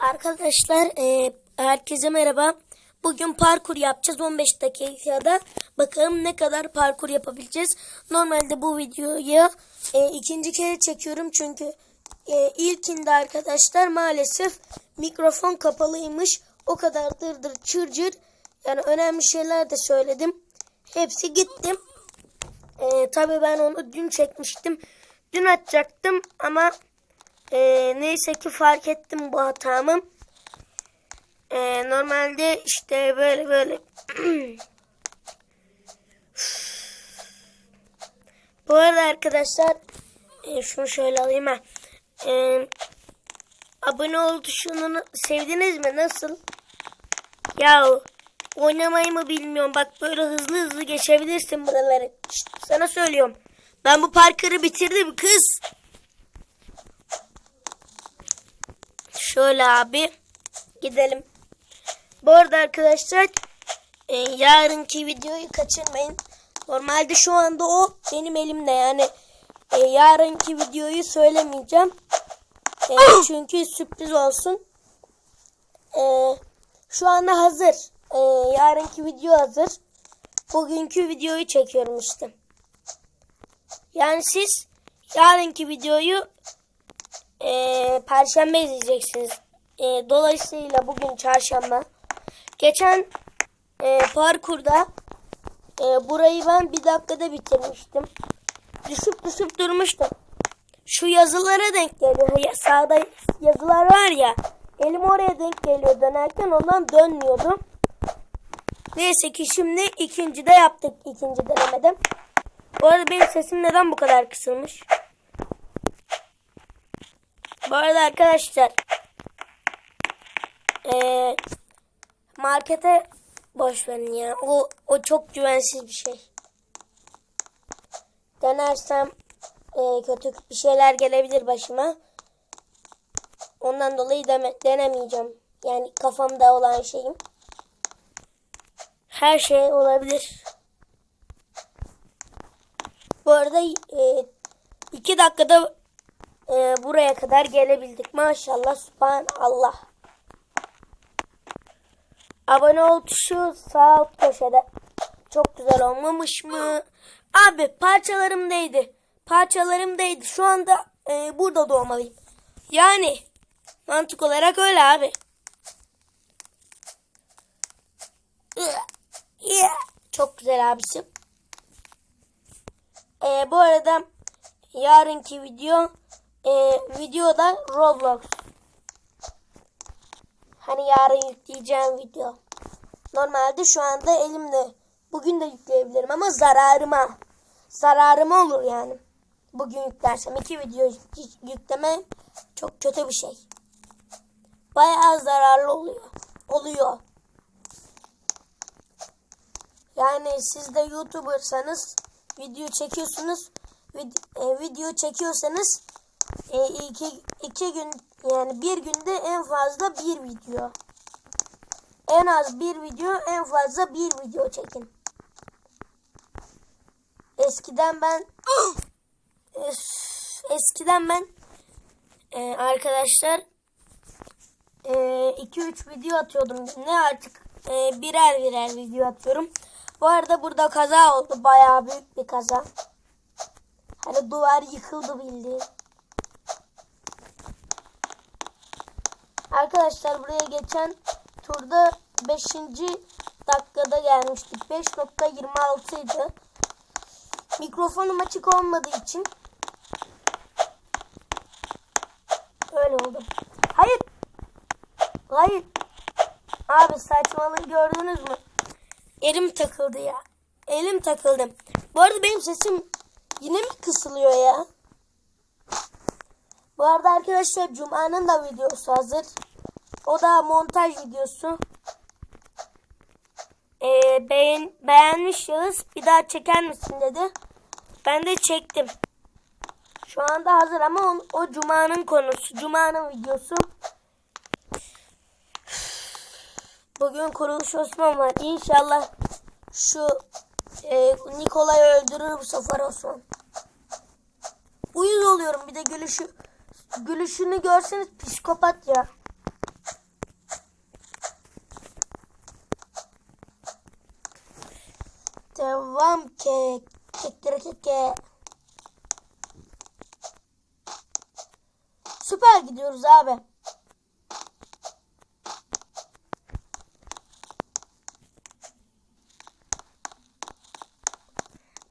Arkadaşlar e, herkese merhaba. Bugün parkur yapacağız 15 dakikada. Bakalım ne kadar parkur yapabileceğiz. Normalde bu videoyu e, ikinci kere çekiyorum çünkü e, ilkinde arkadaşlar maalesef mikrofon kapalıymış. O kadar dırdır çırcır. Yani önemli şeyler de söyledim. Hepsi gittim. E, tabii ben onu dün çekmiştim. Dün açacaktım ama e, neyse ki fark ettim bu hatamı. E, normalde işte böyle böyle. bu arada arkadaşlar e, şunu şöyle alayım ha. E, abone ol tuşunu sevdiniz mi? Nasıl? Ya oynamayı mı bilmiyorum. Bak böyle hızlı hızlı geçebilirsin buraları. Şşt, sana söylüyorum. Ben bu parkuru bitirdim kız. Şöyle abi gidelim. Bu arada arkadaşlar e, yarınki videoyu kaçırmayın. Normalde şu anda o benim elimde yani e, yarınki videoyu söylemeyeceğim. E, çünkü sürpriz olsun. E, şu anda hazır. E, yarınki video hazır. Bugünkü videoyu çekiyorum işte. Yani siz yarınki videoyu e, Perşembe izleyeceksiniz. E, dolayısıyla bugün çarşamba. Geçen e, parkurda e, burayı ben bir dakikada bitirmiştim. Düşüp düşüp durmuştum. Şu yazılara denk geliyor. Ya, sağda yazılar var ya. Elim oraya denk geliyor dönerken ondan dönmüyordum. Neyse ki şimdi ikinci de yaptık ikinci denemede. Bu arada benim sesim neden bu kadar kısılmış? Bu arada arkadaşlar eee, markete boş verin ya. O, o çok güvensiz bir şey. Denersem eee, kötü bir şeyler gelebilir başıma. Ondan dolayı deme, denemeyeceğim. Yani kafamda olan şeyim. Her şey olabilir. Bu arada eee, iki dakikada e, buraya kadar gelebildik. Maşallah, subhanallah. Abone ol tuşu sağ alt köşede. Çok güzel olmamış mı? Abi parçalarım değdi. Parçalarım değdi. Şu anda e, burada doğmalıyım. Yani mantık olarak öyle abi. Çok güzel abisi. E, bu arada yarınki video e, videoda Roblox. Hani yarın yükleyeceğim video. Normalde şu anda elimde. Bugün de yükleyebilirim ama zararıma. Zararıma olur yani. Bugün yüklersem iki video yükleme çok kötü bir şey. Bayağı zararlı oluyor. Oluyor. Yani siz de YouTuber'sanız video çekiyorsunuz. Vid e, video çekiyorsanız e, iki, iki gün yani bir günde en fazla bir video. En az bir video en fazla bir video çekin. Eskiden ben es- eskiden ben e, arkadaşlar 2-3 video atıyordum. Ne artık e, birer birer video atıyorum. Bu arada burada kaza oldu. Bayağı büyük bir kaza. Hani duvar yıkıldı bildiğin. Arkadaşlar buraya geçen turda 5. dakikada gelmiştik. 5.26 idi. Mikrofonum açık olmadığı için öyle oldu. Hayır. Hayır. Abi saçmalığı gördünüz mü? Elim takıldı ya. Elim takıldı. Bu arada benim sesim yine mi kısılıyor ya? Bu arada arkadaşlar Cuma'nın da videosu hazır. O da montaj videosu. Ee, beğen, beğenmiş Yağız. Bir daha çeker misin dedi. Ben de çektim. Şu anda hazır ama o, o Cuma'nın konusu. Cuma'nın videosu. Bugün kuruluş Osman var. İnşallah şu e, Nikola'yı öldürür bu sefer Osman. Uyuz oluyorum bir de gülüşü gülüşünü görseniz psikopat ya. Devam ke. Kekkere kekke. Süper gidiyoruz abi.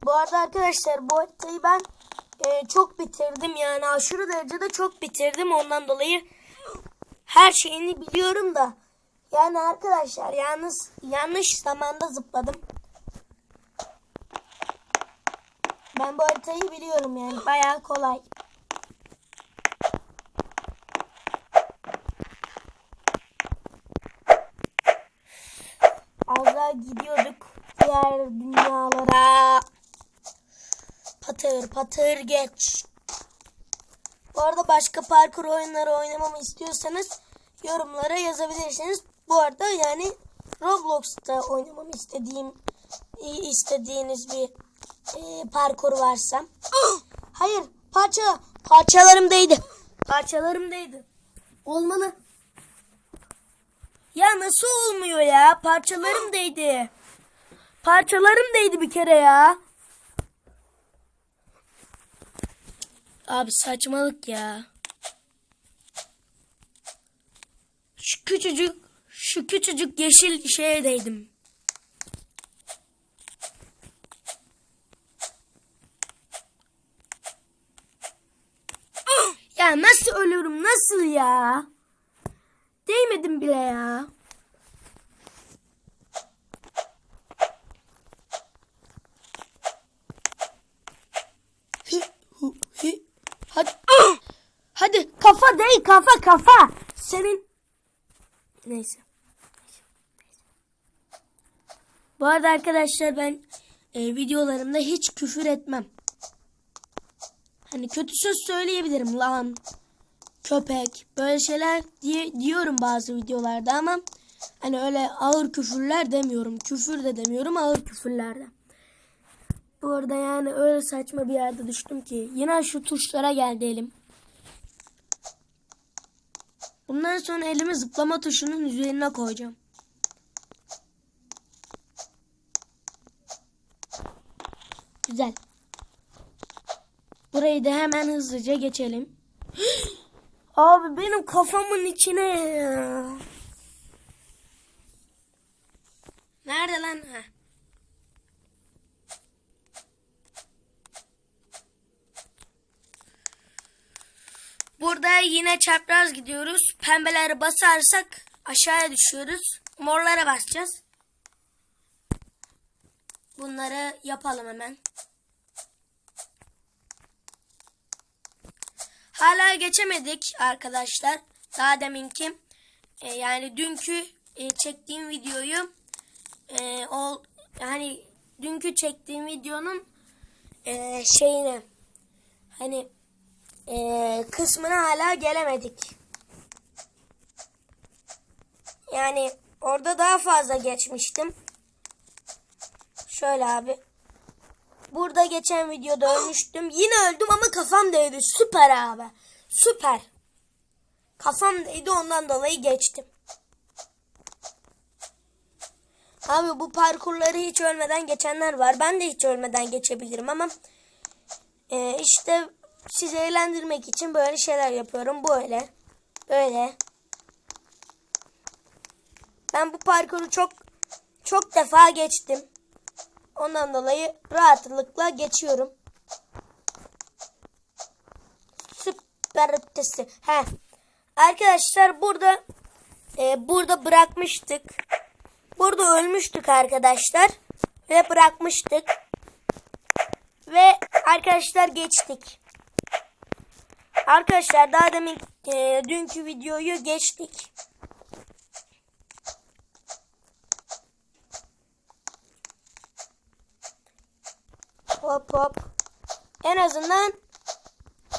Bu arada arkadaşlar bu haritayı ben e, çok bitirdim yani aşırı derecede çok bitirdim ondan dolayı her şeyini biliyorum da yani arkadaşlar yalnız yanlış zamanda zıpladım. Ben bu haritayı biliyorum yani bayağı kolay. Az gidiyorduk diğer dünyalara. Patır patır geç. Bu arada başka parkur oyunları oynamamı istiyorsanız yorumlara yazabilirsiniz. Bu arada yani Roblox'ta oynamamı istediğim istediğiniz bir e, parkur varsa. Hayır parça parçalarım değdi. Parçalarım değdi. Olmalı. Ya nasıl olmuyor ya? Parçalarım değdi. Parçalarım değdi bir kere ya. Abi saçmalık ya. Şu küçücük şu küçücük yeşil şeye değdim. Ya nasıl ölürüm nasıl ya? Değmedim bile ya. Hadi. Hadi kafa değil kafa kafa. Senin neyse. Bu arada arkadaşlar ben e, videolarımda hiç küfür etmem. Hani kötü söz söyleyebilirim lan, köpek böyle şeyler diye diyorum bazı videolarda ama hani öyle ağır küfürler demiyorum. Küfür de demiyorum ağır küfürlerde. Bu arada yani öyle saçma bir yerde düştüm ki. Yine şu tuşlara geldi. Bundan sonra elimi zıplama tuşunun üzerine koyacağım. Güzel. Burayı da hemen hızlıca geçelim. Abi benim kafamın içine ya. Nerede lan? Ha. Burada yine çapraz gidiyoruz. Pembeleri basarsak aşağıya düşüyoruz. Morlara basacağız. Bunları yapalım hemen. Hala geçemedik arkadaşlar. Daha deminki e, yani dünkü e, çektiğim videoyu e, o hani dünkü çektiğim videonun e, şeyine hani e, kısmına hala gelemedik. Yani orada daha fazla geçmiştim. Şöyle abi. Burada geçen videoda ölmüştüm. Yine öldüm ama kafam değdi. Süper abi. Süper. Kafam değdi ondan dolayı geçtim. Abi bu parkurları hiç ölmeden geçenler var. Ben de hiç ölmeden geçebilirim ama e, işte sizi eğlendirmek için böyle şeyler yapıyorum. Böyle. Böyle. Ben bu parkuru çok çok defa geçtim. Ondan dolayı rahatlıkla geçiyorum. Süper ötesi. He. Arkadaşlar burada e, burada bırakmıştık. Burada ölmüştük arkadaşlar. Ve bırakmıştık. Ve arkadaşlar geçtik. Arkadaşlar daha demin e, dünkü videoyu geçtik. Hop hop. En azından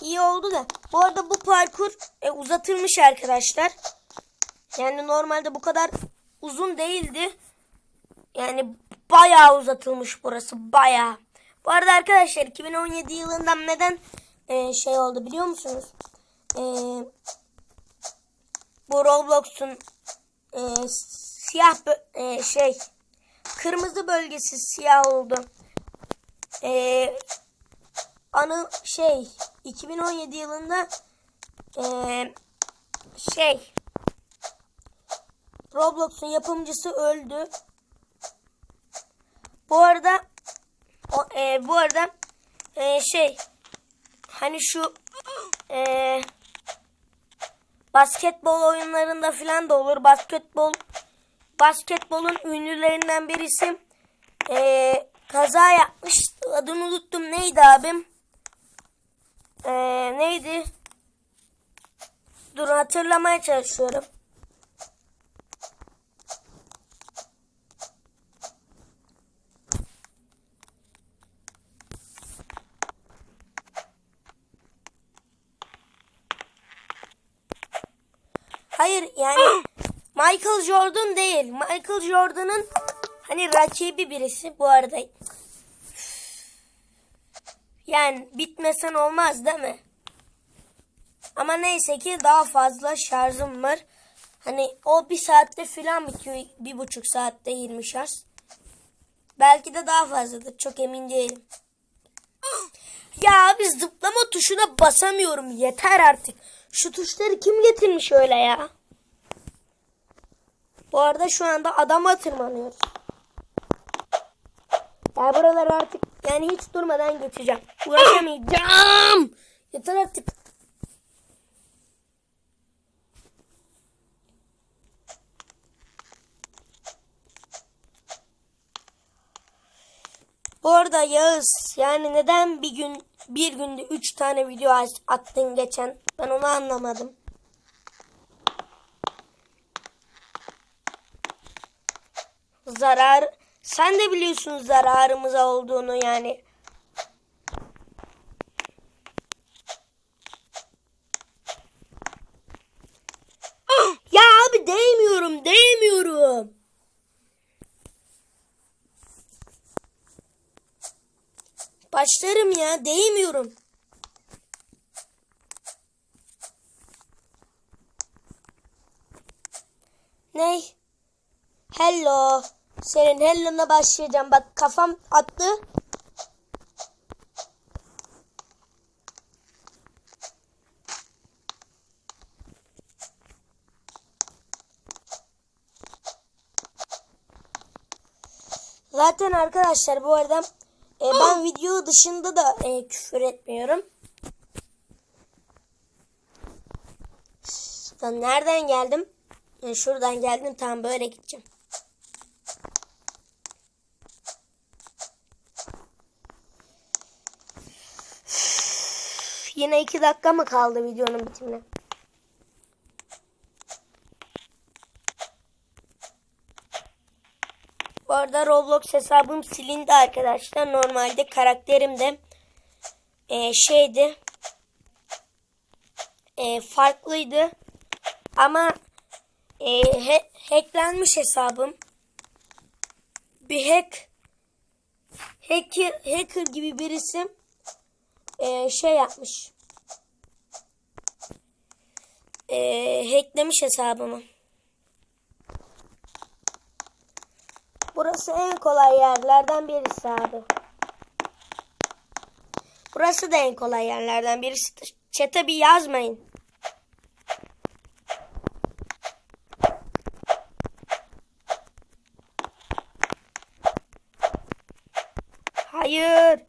iyi oldu da. Bu arada bu parkur e, uzatılmış arkadaşlar. Yani normalde bu kadar uzun değildi. Yani bayağı uzatılmış burası. Bayağı. Bu arada arkadaşlar 2017 yılından neden e, şey oldu biliyor musunuz? E, bu Roblox'un e, siyah e, şey kırmızı bölgesi siyah oldu. E, anı şey 2017 yılında e, şey Roblox'un yapımcısı öldü. Bu arada o, e, bu arada e, şey hani şu e, basketbol oyunlarında falan da olur. Basketbol basketbolun ünlülerinden birisi e, kaza yapmış. Adını unuttum. Neydi abim? E, neydi? Dur hatırlamaya çalışıyorum. Hayır yani Michael Jordan değil. Michael Jordan'ın hani rakibi birisi bu arada. Yani bitmesen olmaz değil mi? Ama neyse ki daha fazla şarjım var. Hani o bir saatte filan bitiyor. Bir buçuk saatte 20 şarj. Belki de daha fazladır. Çok emin değilim. Ya abi zıplama tuşuna basamıyorum. Yeter artık. Şu tuşları kim getirmiş öyle ya? Bu arada şu anda adama tırmanıyoruz. Ya buraları artık yani hiç durmadan geçeceğim. Uğraşamayacağım. Yeter artık. Bu arada Yağız yani neden bir gün bir günde üç tane video at- attın geçen ben onu anlamadım. Zarar sen de biliyorsun zararımıza olduğunu yani. Ya abi değmiyorum değmiyorum. Başlarım ya değmiyorum. Ney? Hello. Senin hello'na başlayacağım. Bak kafam attı. Zaten arkadaşlar bu arada e, ben video dışında da e, küfür etmiyorum. Ben nereden geldim? E, şuradan geldim. Tamam böyle gideceğim. Yine iki dakika mı kaldı videonun bitimine? Bu arada Roblox hesabım silindi arkadaşlar. Normalde karakterim de e, şeydi. E, farklıydı. Ama e, he, hacklenmiş hesabım. Bir hack hacker, hacker gibi birisi e, şey yapmış. E, hacklemiş hesabımı. Burası en kolay yerlerden birisi abi. Burası da en kolay yerlerden birisi. Çete bir yazmayın. Hayır.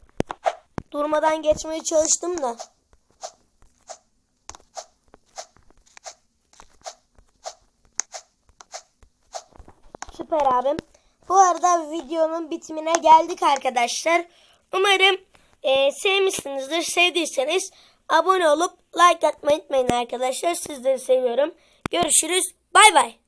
Durmadan geçmeye çalıştım da. Süper abim. Bu arada videonun bitimine geldik arkadaşlar. Umarım e, sevmişsinizdir. Sevdiyseniz abone olup like atmayı unutmayın arkadaşlar. Sizleri seviyorum. Görüşürüz. Bay bay.